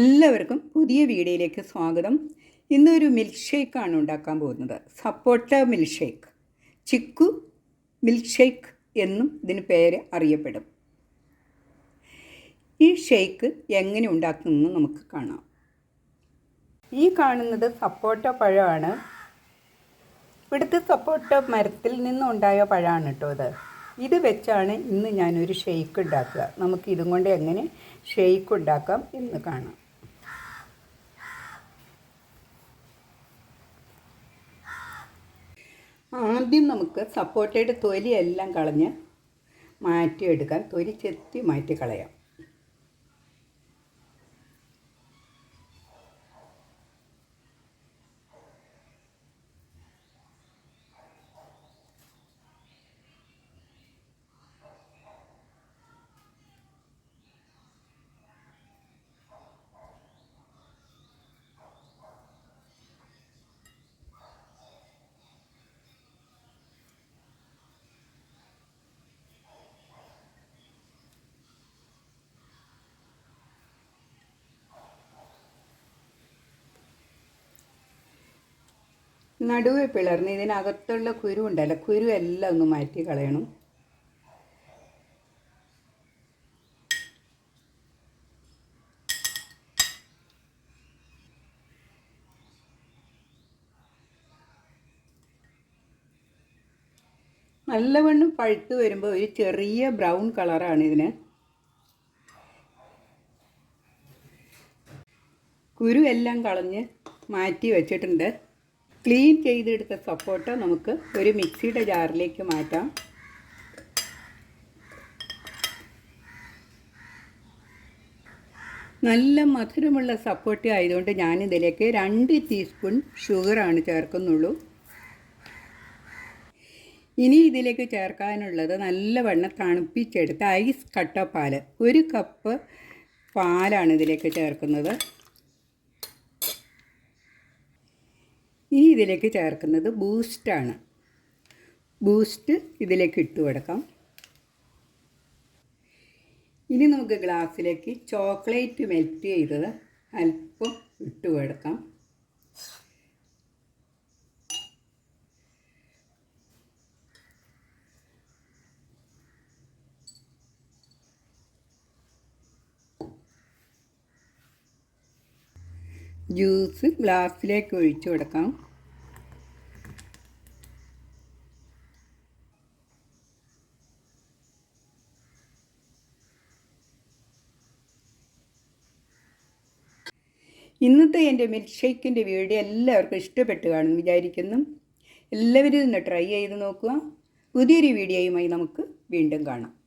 എല്ലാവർക്കും പുതിയ വീഡിയോയിലേക്ക് സ്വാഗതം. ഇന്നൊരു മിൽക്ക് ഷേക്കാണ് ഉണ്ടാക്കാൻ പോകുന്നത്. സപ്പോട്ട milkshake chikoo milkshake എന്നും ഇതിന് പേര് അറിയപ്പെടും. ഈ ഷേക്ക് എങ്ങനെ ഉണ്ടാക്കുന്നു നമുക്ക് കാണാം. ഈ കാണുന്നത് സപ്പോട്ട പഴമാണ്. ഇവിടുത്തെ സപ്പോട്ട മരത്തിൽ നിന്നുണ്ടായ പഴമാണ് കേട്ടോ ഇത്. ഇത് വെച്ചാണ് ഇന്ന് ഞാനൊരു ഷെയ്ക്ക് ഉണ്ടാക്കുക. നമുക്ക് ഇതും കൊണ്ട് എങ്ങനെ ഷെയ്ക്ക് ഉണ്ടാക്കാം എന്ന് കാണാം. ആദ്യം നമുക്ക് സപ്പോട്ടയുടെ തൊലിയെല്ലാം കളഞ്ഞ് മാറ്റിയെടുക്കാം. തൊലി ചെത്തി മാറ്റി നടുവെ പിളർന്ന് ഇതിനകത്തുള്ള കുരു ഉണ്ടല്ലോ കുരു എല്ലാം ഒന്ന് മാറ്റി കളയണം. നല്ലവണ്ണം പഴുത്ത് വരുമ്പോൾ ഒരു ചെറിയ ബ്രൗൺ കളറാണ് ഇതിന്. കുരു എല്ലാം കളഞ്ഞ് മാറ്റി വെച്ചിട്ടുണ്ട്. ക്ലീൻ ചെയ്തെടുത്ത സപ്പോട്ട നമുക്ക് ഒരു മിക്സിയുടെ ജാറിലേക്ക് മാറ്റാം. നല്ല മധുരമുള്ള സപ്പോട്ട ആയതുകൊണ്ട് ഞാനിതിലേക്ക് രണ്ട് ടീസ്പൂൺ ഷുഗറാണ് ചേർക്കുന്നുള്ളൂ. ഇനി ഇതിലേക്ക് ചേർക്കാനുള്ളത് നല്ലവണ്ണം തണുപ്പിച്ചെടുത്ത ഐസ് കട്ട പാൽ ഒരു കപ്പ് പാലാണ് ഇതിലേക്ക് ചേർക്കുന്നത്. ഇനി ഇതിലേക്ക് ചേർക്കുന്നത് ബൂസ്റ്റാണ് ബൂസ്റ്റ് ഇതിലേക്ക് ഇട്ട് കൊടുക്കാം. ഇനി നമുക്ക് ഗ്ലാസ്സിലേക്ക് ചോക്ലേറ്റ് മെൽറ്റ് ചെയ്തത് അല്പം ഇട്ട് കൊടുക്കാം. ജ്യൂസ് ഗ്ലാസ്സിലേക്ക് ഒഴിച്ചു കൊടുക്കാം. ഇന്നത്തെ എന്റെ മിൽക്ക് ഷേക്കിന്റെ വീഡിയോ എല്ലാവർക്കും ഇഷ്ടപ്പെട്ടു കാണും വിചാരിക്കുന്നു. എല്ലാവരും ഇന്ന് ട്രൈ ചെയ്ത് നോക്കുക. പുതിയൊരു വീഡിയോയുമായി നമുക്ക് വീണ്ടും കാണാം.